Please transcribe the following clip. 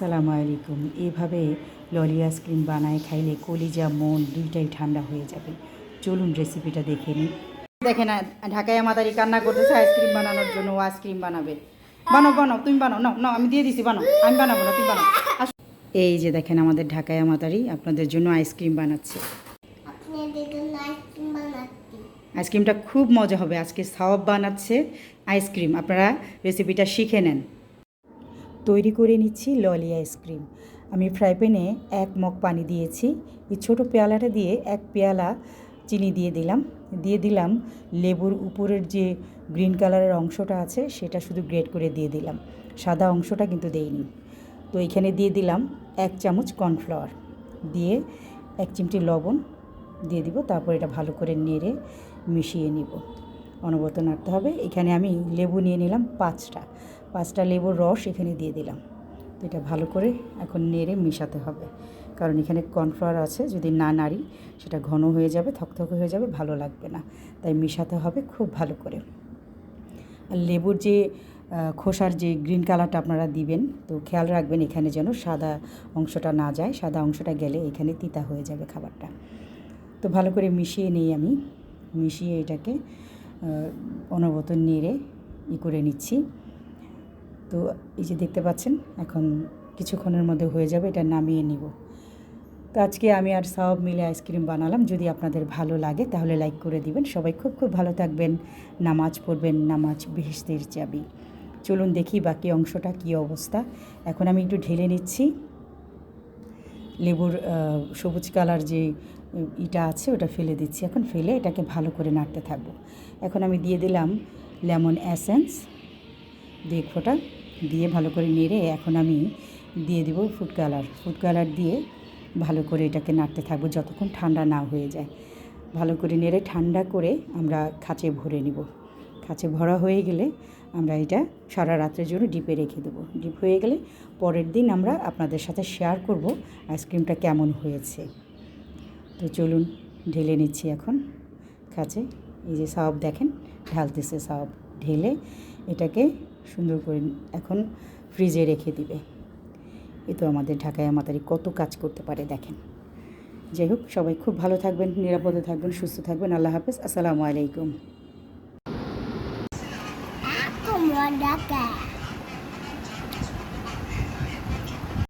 আসসালামু আলাইকুম। এভাবে ললি আইসক্রিম বানায় খাইলে কলিজা, মন দুইটাই ঠান্ডা হয়ে যাবে। চলুন রেসিপিটা দেখে নিই। দেখে না ঢাকায় মাদারি কান্না করতেছে আইসক্রিম বানানোর জন্য আইসক্রিম বানাবে। বানাও বানাও, তুমি বানাও না না আমি দিয়ে দিছি, বানাও, আমি বানাবো না, তুমি বানাও। এই যে দেখেন, আমাদের ঢাকায় মাদারি আপনাদের জন্য আইসক্রিম বানাচ্ছে। আইসক্রিমটা খুব মজা হবে, আজকে সাওয়াব বানাচ্ছে আইসক্রিম। আপনারা রেসিপিটা শিখে নেন। তৈরি করে নিচ্ছি ললি আইসক্রিম আমি ফ্রাই প্যানে এক মগ পানি দিয়েছি। এই ছোটো পেয়ালাটা দিয়ে এক পেয়ালা চিনি দিয়ে দিলাম। দিয়ে দিলাম লেবুর উপরের যে গ্রিন কালারের অংশটা আছে, সেটা শুধু গ্রেট করে দিয়ে দিলাম। সাদা অংশটা কিন্তু দেইনি। তো এখানে দিয়ে দিলাম এক চামচ কর্নফ্লাওয়ার। দিয়ে এক চিমটি লবণ দিয়ে দিব, তারপর এটা ভালো করে নেড়ে মিশিয়ে নিব। অনবরত নাড়তে হবে। এখানে আমি লেবু নিয়ে নিলাম পাঁচটা। পাঁচটা লেবুর রস এখানে দিয়ে দিলাম। তো এটা ভালো করে এখন নেড়ে মেশাতে হবে। কারণ এখানে কর্নফ্লাওয়ার আছে যদি না নাড়ি সেটা ঘন হয়ে যাবে থকথকে হয়ে যাবে ভালো লাগবে না। তাই মেশাতে হবে খুব ভালো করে। আর লেবুর যে খোসার যে গ্রিন কালারটা আপনারা দিবেন তো খেয়াল রাখবেন এখানে যেন সাদা অংশটা না যায় সাদা অংশটা গেলে এখানে তিতা হয়ে যাবে খাবারটা। তো ভালো করে মিশিয়ে নিই আমি। মিশিয়ে এটাকে আহ, অনবরত নেড়ে ই করে নিচ্ছি। তো এই যে দেখতে পাচ্ছেন, এখন কিছুক্ষণের মধ্যে হয়ে যাবে, এটা নামিয়ে নিব। তো আজকে আমি আর সব মিলে আইসক্রিম বানালাম, যদি আপনাদের ভালো লাগে তাহলে লাইক করে দিবেন। সবাই খুব খুব ভালো থাকবেন, নামাজ পড়বেন, নামাজ বেহেস্তের চাবি। চলুন দেখি বাকি অংশটা কী অবস্থা। এখন আমি একটু ঢেলে নিচ্ছি। লেবুর সবুজ কালার যে ইটা আছে ওটা ফেলে দিচ্ছি। এখন ফেলে এটাকে ভালো করে নাড়তে থাকব। এখন আমি দিয়ে দিলাম লেমন অ্যাসেন্স দিয়ে ফোঁটা দিয়ে ভালো করে নেড়ে এখন আমি দিয়ে দিব ফুড কালার ফুড কালার দিয়ে ভালো করে এটাকে নাড়তে থাকব যতক্ষণ ঠান্ডা না হয়ে যায়। ভালো করে নেড়ে ঠান্ডা করে আমরা খাঁচে ভরে নিব। খাঁচে ভরা হয়ে গেলে আমরা এটা সারা রাত্রের জন্য ডিপে রেখে দেবো। ডিপ হয়ে গেলে পরের দিন আমরা আপনাদের সাথে শেয়ার করব আইসক্রিমটা কেমন হয়েছে। তো চলুন, ঢেলে নিচ্ছি এখন। কাছে এই যে সাব দেখেন, ঢালতেছে সাব। ঢেলে এটাকে সুন্দর করে এখন ফ্রিজে রেখে দিবে। এ তো আমাদের ঢাকায় আমাদের কত কাজ করতে পারে দেখেন। যাই হোক, সবাই খুব ভালো থাকবেন, নিরাপদে থাকবেন, সুস্থ থাকবেন। আল্লাহ হাফেজ, আসসালামু আলাইকুম।